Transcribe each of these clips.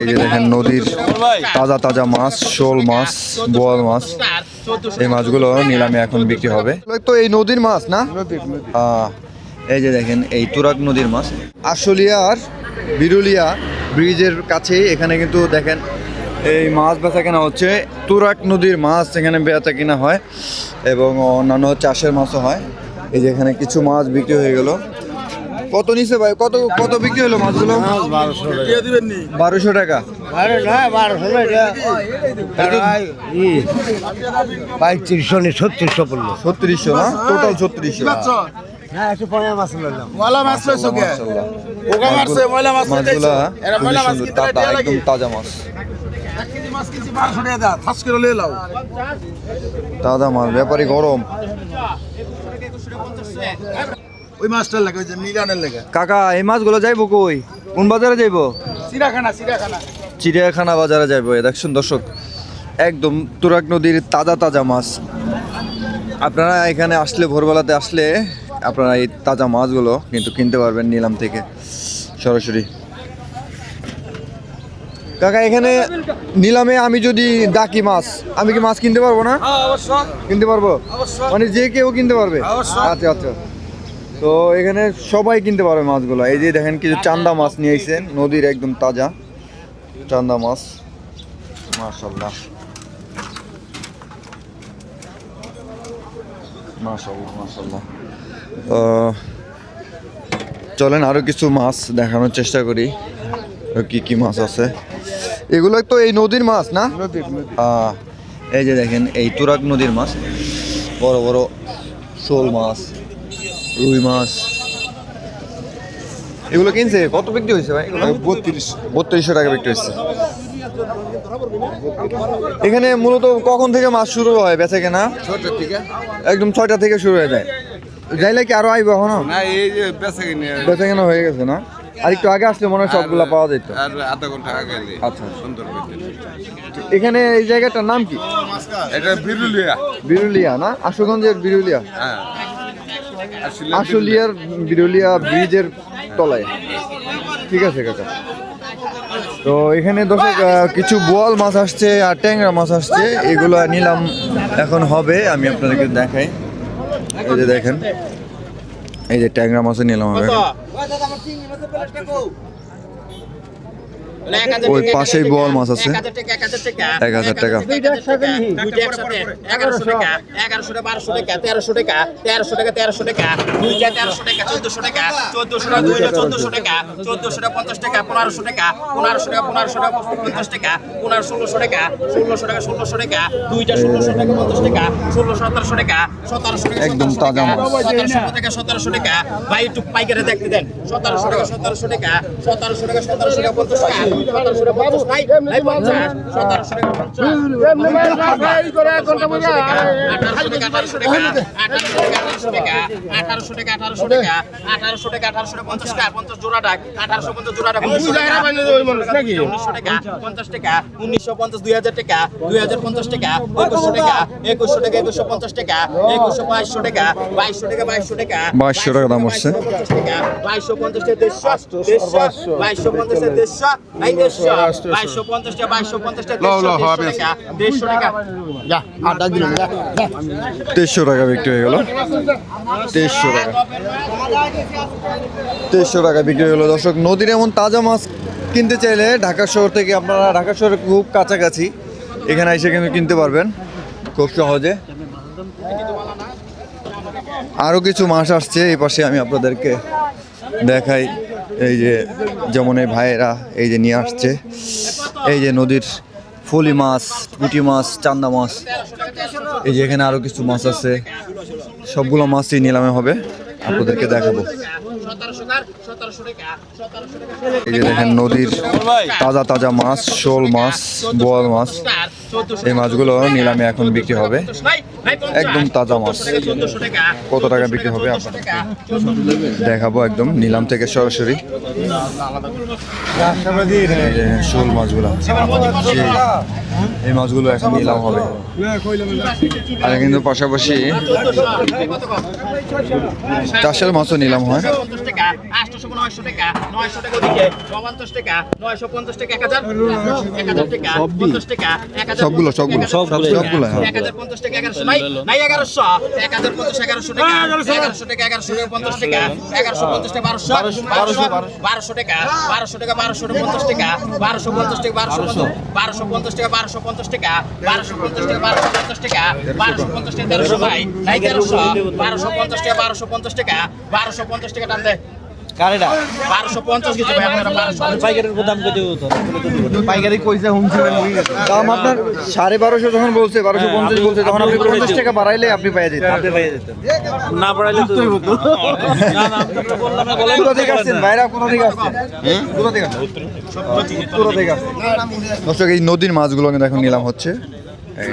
এই যে দেখেন নদীর তাজা তাজা মাছ শোল মাছ বোয়াল মাছ এই মাছগুলো নিলামে এখন বিক্রি হবে। তো এই নদীর মাছ না? আহ, এই যে দেখেন এই তুরাগ নদীর মাছ। আশুলিয়ার বিরুলিয়া ব্রিজের কাছে এখানে কিন্তু দেখেন এই মাছ বেচা কেনা হচ্ছে। তুরাক নদীর মাছ এখানে বেচা কেনা হয় এবং অন্যান্য চাষের মাছও হয়। এই যে এখানে কিছু মাছ বিক্রি হয়ে গেল। কত নিছে ভাই? কত কত বিক্রি হলো মাছগুলো? বারোশো টাকা। পঁয়ত্রিশশো নি ছত্রিশশো পড়ল ছত্রিশশো না? টোটাল ছত্রিশশো। হ্যাঁ তাজা মাছ। এক কেজি মাছ কিনছি 1200 টাকা দাও ফাস করে লয়ে লাও তাজা মাছ ব্যাপারী গরম। ওই মাছটার লাগে ওই যে মিলানের লাগে। কাকা এই মাছগুলো যাইবো কই? কোন বাজারে যাইবো? চিড়াখানা চিড়াখানা চিড়িয়াখানা বাজারে যাইবো দেখছেন দর্শক। একদম তুরাক নদীর তাজা তাজা মাছ। আপনারা এখানে আসলে ভোরবেলাতে আসলে আপনারা এই তাজা মাছগুলো কিন্তু কিনতে পারবেন নিলাম থেকে সরাসরি। কাকা এখানে নিলামে আমি যদি ডাকি মাছ আমি কি মাছ কিনতে পারব না? কিনতে পারব? মানে যে কেউ কিনতে পারবে? আচ্ছা আচ্ছা। তো এখানে সবাই কিনতে পারবে মাছগুলো। এই যে দেখেন কিছু চান্দা মাছ নিয়ে এসেছেন নদীর একদম তাজা চান্দা মাছ। মাশাল্লাহ মাশাল্লাহ মাশাল্লাহ চলেন আরও কিছু মাছ দেখানোর চেষ্টা করি। কি কি মাছ আছে? এগুলো তো এই নদীর মাছ না? এই যে দেখেন এই তুরাগ নদীর মাছ। বড় বড় শোল মাছ। রুই মাছ এগুলো কিনছে? কত বিক্রি হয়েছে ভাই? বত্রিশ বত্রিশশো টাকা বিক্রি হয়েছে। এখানে মূলত কখন থেকে মাছ শুরু হয় বেচা কেনা? ছোট থেকে। একদম ছয়টা থেকে শুরু হয়ে যায়। যাইলে কি আরও আইবো এখনও? না এই যে বেঁচে কিনে। বেচা কেনা হয়ে গেছে না? আর একটু আগে আসলে মনে হয় সবগুলা পাওয়া যেত। আর আধা ঘণ্টা আগে আচ্ছা সুন্দর এখানে এই জায়গাটার নাম কি? এটা বিরুলিয়া। বিরুলিয়া না? আশুগঞ্জের বিরুলিয়া। হ্যাঁ। আশুলিয়ার বিরুলিয়া ব্রিজের তলায়। ঠিক আছে কাকা। তো এখানে দর্শক কিছু বোয়াল মাছ আসছে আর ট্যাংরা মাছ আসছে। এগুলো নিলাম এখন হবে আমি আপনাদেরকে দেখাই। এই যে দেখেন এই যে ট্যাংরা মাছও নিলাম হবে। ওই পাশেই বোয়াল মাছ আছে। এক হাজার টাকা এগারোশো টাকা এগারোশো টাকা বারোশো টাকা তেরোশো টাকা তেরোশো টাকা তেরোশো টাকা দুইটা তেরোশো টাকা চোদ্দশো টাকা চোদ্দশো টাকা দুইটা চোদ্দশো টাকা চোদ্দশো টাকা পঞ্চাশ টাকা পনেরোশো টাকা পনেরোশো টাকা পনেরোশো টাকা পঞ্চাশ টাকা পনেরো ষোলোশো টাকা ষোলোশো টাকা ষোলোশো টাকা দুইটা ষোলোশো টাকা পঞ্চাশ টাকা ষোলো সতেরোশো টাকা সতেরোশো টাকা একদম তাজা মাছ। সতেরোশো টাকা সতেরোশো টাকা। ভাই একটু পাইকারে দেখতে দেন। সতেরোশো টাকা সতেরোশো টাকা সতেরোশো টাকা সতেরোশো টাকা পঞ্চাশ টাকা। আঠারোশো টাকা আঠারোশো টাকা আঠারোশো টাকা আঠারোশো টাকা পঞ্চাশ টাকা পঞ্চাশ জোড়া টাক আঠারোশো পঞ্চাশ জোড়া টাকা উনিশশো টাকা পঞ্চাশ টাকা উনিশশো পঞ্চাশ দুই হাজার টাকা দুই হাজার পঞ্চাশ টাকা একুশশো টাকা একুশশো টাকা একুশশো পঞ্চাশ টাকা একুশশো বাইশশো টাকা বাইশশো টাকা বাইশশো টাকা 2200 টাকা দাম হচ্ছে। বাইশশো পঞ্চাশ টাকা দেড়শো দেড়শো বাইশশো পঞ্চাশ দেড়শো বাইশশো দেড়শো দেড়শো টাকা দেড়শো টাকা। তেইশশো টাকা বিক্রি হয়ে গেল। তেইশশো টাকা। তেইশশো টাকা বিক্রি হয়ে গেলো। দর্শক নদীর এমন তাজা মাছ কিনতে চাইলে ঢাকা শহর থেকে আপনারা ঢাকা শহরের খুব কাছাকাছি এখানে এসে কিন্তু কিনতে পারবেন খুব সহজে। আরও কিছু মাছ আসছে এই পাশে আমি আপনাদেরকে দেখাই। এই যে যেমন এই ভাইয়েরা এই যে নিয়ে আসছে। এই যে নদীর ফলি মাছ, পুঁটি মাছ, চান্দা মাছ, এই যে এখানে আরও কিছু মাছ আছে। সবগুলো মাছই নিলামে হবে। আপনাদেরকে দেখাবো। এই যে দেখেন নদীর তাজা তাজা মাছ, শোল মাছ, বোয়াল মাছ। এই মাছগুলো নিলামে এখন বিক্রি হবে। একদম তাজা মাছ। কত টাকা বিক্রি হবে দেখাবো একদম নিলাম থেকে সরাসরি। শোল মাছগুলো। এই মাছগুলো এখন নিলাম হবে। আর কিন্তু পাশাপাশি চাষের মাছও নিলাম হয় সবগুলো, সবগুলো, সবগুলো হ্যাঁ। পঞ্চাশ টাকা এগারোশো টাকা টাকা পঞ্চাশ টাকা এগারোশো পঞ্চাশ টাকা বারোশো বারোশো বারোশো টাকা বারোশো টাকা বারোশো পঞ্চাশ টাকা বারোশো পঞ্চাশ টাকা বারোশো বারোশো পঞ্চাশ টাকা বারোশো পঞ্চাশ টাকা বারোশো পঞ্চাশ টাকা বারোশো পঞ্চাশ টাকা বারোশো পঞ্চাশ টাকা তেরোশো নাই নাই তেরোশো বারোশো পঞ্চাশ টাকা বারোশো পঞ্চাশ টাকা বারোশো পঞ্চাশ টাকা টান দেয়। কারেটা বারোশো পঞ্চাশ কিছু ভাই পাইকারের দাম কত পাইকারি কইছে হুমছে দাম আপনার সাড়ে বারোশো যখন বলছে বারোশো পঞ্চাশ বলছে তখন আপনি পঞ্চাশ টাকা বাড়াইলে আপনি পাইয়ে যেতেন। আপনি পাইয়ে যেতেন। না বাড়াইলে তো কোথা থেকে আসছেন বাইরা কোথা থেকে আসছেন? কোথা থেকে আসছেন? কোথা থেকে আসছেন? দর্শক এই নদীর মাছগুলো কিন্তু এখন নিলাম হচ্ছে। এই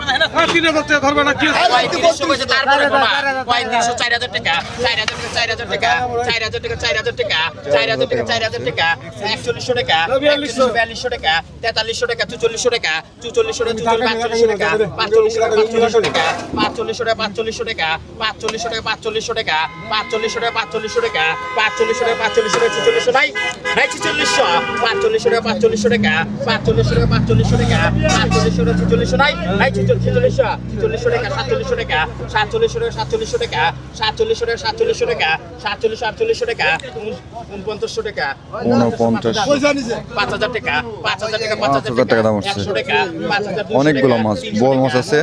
দেখেন। পঁয়ত্রিশশো কইছে তারপরে কোনা পঁয়ত্রিশশো চার হাজার টাকা চার হাজার টাকা চার হাজার টাকা চার হাজার টাকা চার হাজার টাকা চার হাজার টাকা চার হাজার টাকা একচল্লিশশো টাকা একচল্লিশশো বিয়াল্লিশশো টাকা তেতাল্লিশশো টাকা চুচল্লিশশো টাকা চুচল্লিশশো টাকা চুচল্লিশ টাকা পাঁচচল্লিশশো টাকা পাঁচচল্লিশশো টাকা পাঁচচল্লিশশো টাকা পাঁচচল্লিশশো টাকা পাঁচচল্লিশশো টাকা পাঁচচল্লিশশো টাকা পাঁচচল্লিশশো টাকা পাঁচচল্লিশশো টাকা পাঁচচল্লিশশো টাকা চুচল্লিশশো নাই নাই চুচল্লিশশো পাঁচচল্লিশশো টাকা পাঁচচল্লিশশো টাকা পাঁচচল্লিশশো টাকা পাঁচচল্লিশশো টাকা পাঁচচল্লিশশো টাকা চুচল্লিশশো নাই নাই টাকা সাতচল্লিশশো টাকা সাতচল্লিশশো টাকা সাতচল্লিশশো টাকা সাতচল্লিশশো টাকা সাতচল্লিশশো টাকা সাতচল্লিশশো আটচল্লিশশো টাকা উনপঞ্চাশশো টাকা ঊনপঞ্চাশ পাঁচ হাজার টাকা পাঁচ হাজার টাকা পাঁচ হাজার টাকা দাম হচ্ছে। টাকা পাঁচ হাজার অনেকগুলো মাছ, বল মাছ আছে,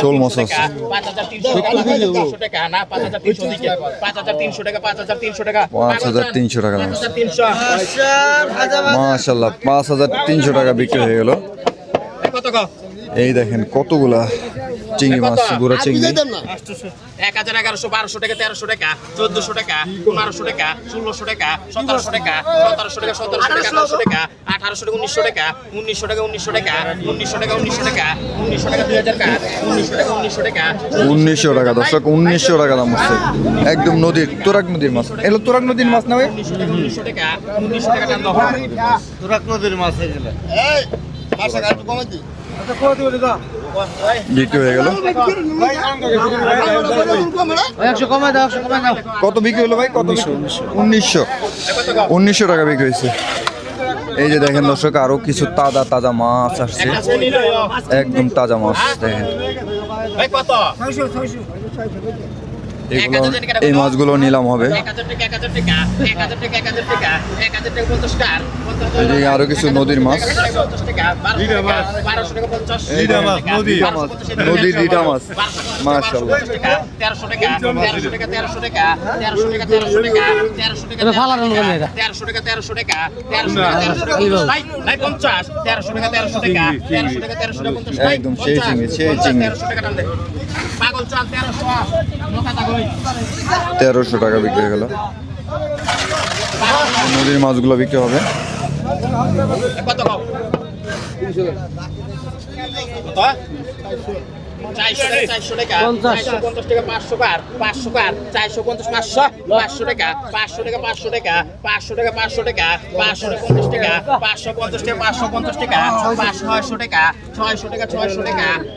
শোল মাছ আছে। টাকা, পাঁচ হাজার তিনশো টাকা, পাঁচ হাজার তিনশো না, পাঁচ হাজার তিনশো পাঁচ হাজার তিনশো টাকা, পাঁচ হাজার তিনশো টাকা, পাঁচ হাজার তিনশো টাকা দাম। মাশাল্লাহ পাঁচ হাজার তিনশো টাকা বিক্রি হয়ে গেল কত গো? এই দেখেন কতগুলা চিংড়ি মাছ গুড়া চিংড়ি এক হাজার এগারোশো বারোশো টাকা তেরোশো টাকা চোদ্দশো টাকা পনেরোশো টাকা ষোলোশো টাকা সতেরোশো টাকা সতেরোশো টাকা সতেরোশো টাকা আঠারোশো টাকা আঠারোশো টাকা উনিশশো টাকা উনিশশো টাকা উনিশশো টাকা উনিশশো টাকা উনিশশো টাকা উনিশশো টাকা দুই হাজার টাকা উনিশশো টাকা উনিশশো টাকা উনিশশো টাকা দর্শক উনিশশো টাকা দাম হচ্ছে একদম নদীর তোরাক নদীর মাছ এগুলো তোরাক নদীর মাছ না ভাই উনিশশো টাকা উনিশশো টাকা তুরাক নদীর মাছ হয়ে গেলে বিক্রি হয়ে গেল। কত বিক্রি হলো ভাই? কত উনিশশো উনিশশো। টাকা বিক্রি হয়েছে। এই যে দেখেন দর্শক আরও কিছু তাজা তাজা মাছ আসছে। একদম তাজা মাছ দেখেন। ভাই কত এগুলো এই মাছগুলো নিলাম হবে আরও কিছু নদীর মাছ নদীর দিটা মাছ একদম সেই চিংড়ি সেই চিংড়ি পাগল চাল তেরোশো তেরোশো টাকা বিক্রি হয়ে গেল নদীর মাছগুলো বিক্রি হবে। কত ছয়শো টাকা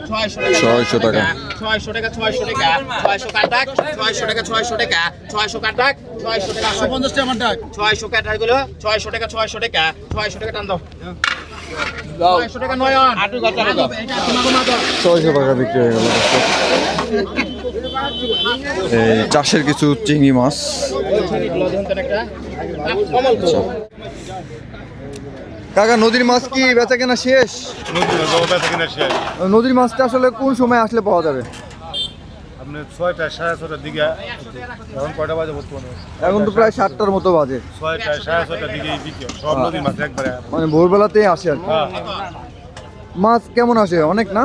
ছয়শো টাকা ছয়শো টাকা ছয়শো টাকা ছয়শো টাকা ছয়শো টাকা ছয়শো টাকা ছয়শো টাকা ছয়শো টাকা ছয়শো টাকা ছয়শো টাকা ছয়শো টাকা ছয়শো টাকা টান দাও ছয়শো টাকা নয়ন। ছয়শো টাকা বিক্রি হয়ে গেল। এই চাষের কিছু চিংড়ি মাছ। কমল কাকা নদীর মাছ কি বেচা কেনা শেষ। নদীর মাছটা আসলে কোন সময় আসলে পাওয়া যাবে? আপনি ছয়টা সাড়ে ছটার দিকে এখন কয়টা বাজে বর্তমানে? এখন তো প্রায় সাতটার মতো বাজে। ছয়টা সাড়ে ছটার দিকে বিক্রি সব নদীর মাছ একবারে মানে ভোরবেলাতেই আসে আর কি। হ্যাঁ। মাছ কেমন আসে? অনেক না?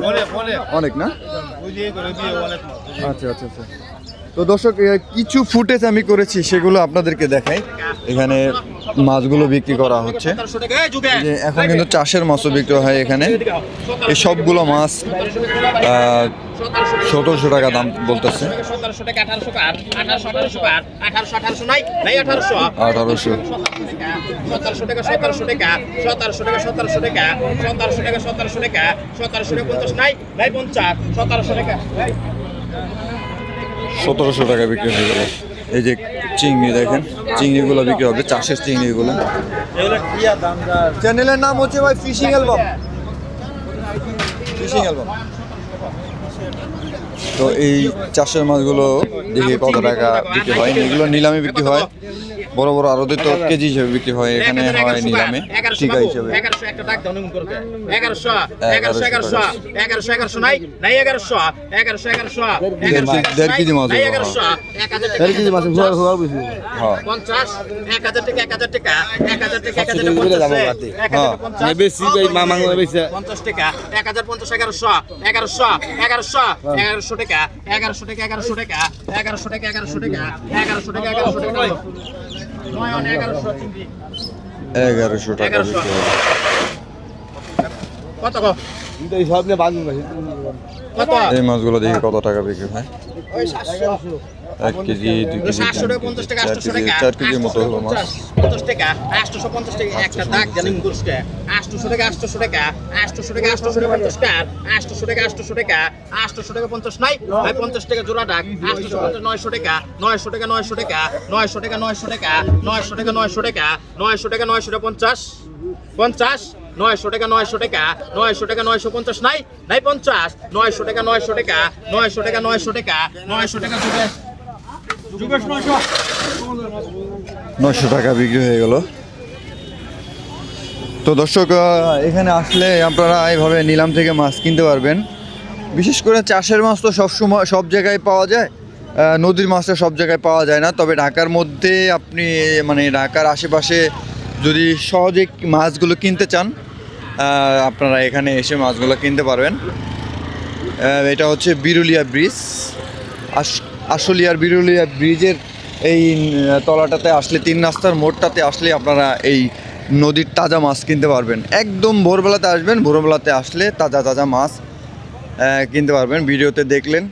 অনেক না? আচ্ছা আচ্ছা আচ্ছা। তো দর্শক কিছু ফুটেজ আমি করেছি সেগুলো আপনাদেরকে দেখাই। এখানে মাছগুলো বিক্রি করা হচ্ছে। এখন কিন্তু চাষের মাছও বিক্রি হয় এখানে। এই সবগুলো মাছ সতেরোশো টাকা দাম বলতেছে। আঠারোশো। সতেরোশো টাকা সতেরোশো টাকা সতেরোশো টাকা সতেরোশো টাকা সতেরোশো টাকা সতেরোশো টাকা সতেরোশো টাকা সতেরোশো টাকা বিক্রি হয়ে গেল। এই যে চিংড়ি দেখেন চিংড়িগুলো বিক্রি হবে চাষের চিংড়িগুলো। চ্যানেলের নাম হচ্ছে ভাই ফিশিং অ্যালবাম। Fishing album. তো এই চাষের মাছগুলো দেখি কত টাকা বিক্রি হয়। এগুলো নিলামে বিক্রি হয়। বড় বড় আরও তো কেজি হিসেবে বিক্রি হয় এখানে হয় নিলামে টিকা হিসেবে এগারোশো একটা ডাক দাও নিমন করবে এগারোশো এগারোশো এগারোশো এগারোশো এগারোশো নাই নাই এগারোশো এগারোশো এগারোশো দেড় কেজি মাছ এগারোশো এক হাজার টাকা দেড় কেজি মাছ হ্যাঁ পঞ্চাশ এক হাজার টাকা এক হাজার টাকা এক হাজার টাকা এক হাজার টাকা পঞ্চাশ বেশি টাকা এক হাজার পঞ্চাশ এগারোশো এগারোশো এগারোশো এগারোশো টাকা এগারোশো টাকা এগারোশো টাকা এগারোশো টাকা এগারোশো টাকা এগারোশো টাকা এগারোশো টাকা এগারোশো। টাকা। বিক্রি হবে। কত এই মাছগুলো দেখি কত টাকা বিক্রি হয়। এক কেজি দুই কেজি টাকা পঞ্চাশ টাকা চার কেজির মতো হলো মাছ পঞ্চাশ টাকা আটশোশো পঞ্চাশ টাকা একটা দাগ আটশোশো টাকা আটশোশো টাকা আটশোশো টাকা আটশোশো টাকা পঞ্চাশ টাকা আটশোশো টাকা আটশোশো টাকা আটশোশো টাকা পঞ্চাশ নাই ভাই পঞ্চাশ টাকা জোড়া ডাক আটশোশো পঞ্চাশ নয়শো টাকা নয়শো টাকা নয়শো টাকা নয়শো টাকা নয়শো টাকা নয়শো টাকা নয়শো টাকা নয়শো টাকা নয়শো টাকা পঞ্চাশ পঞ্চাশ নয়শো টাকা নয়শো টাকা নয়শো টাকা নয়শো পঞ্চাশ নাই নাই পঞ্চাশ নয়শো টাকা নয়শো টাকা নয়শো টাকা নয়শো টাকা নয়শো টাকা নশো টাকা বিক্রি হয়ে গেল। তো দর্শক এখানে আসলে আপনারা এইভাবে নিলাম থেকে মাছ কিনতে পারবেন। বিশেষ করে চাষের মাছ তো সব সময় সব জায়গায় পাওয়া যায় নদীর মাছটা সব জায়গায় পাওয়া যায় না। তবে ঢাকার মধ্যে আপনি মানে ঢাকার আশেপাশে যদি সহজে মাছগুলো কিনতে চান আপনারা এখানে এসে মাছগুলো কিনতে পারবেন। এটা হচ্ছে বিরুলিয়া ব্রিজ। আস- আশুলিয়ার বিরুলিয়া ব্রিজের এই তলাটাতে আসলে, তিন রাস্তার মোড়টাতে আসলে আপনারা এই নদীর তাজা মাছ কিনতে পারবেন। একদম ভোরবেলাতে আসবেন, ভোরবেলাতে আসলে তাজা তাজা মাছ কিনতে পারবেন। ভিডিওতে দেখলেন।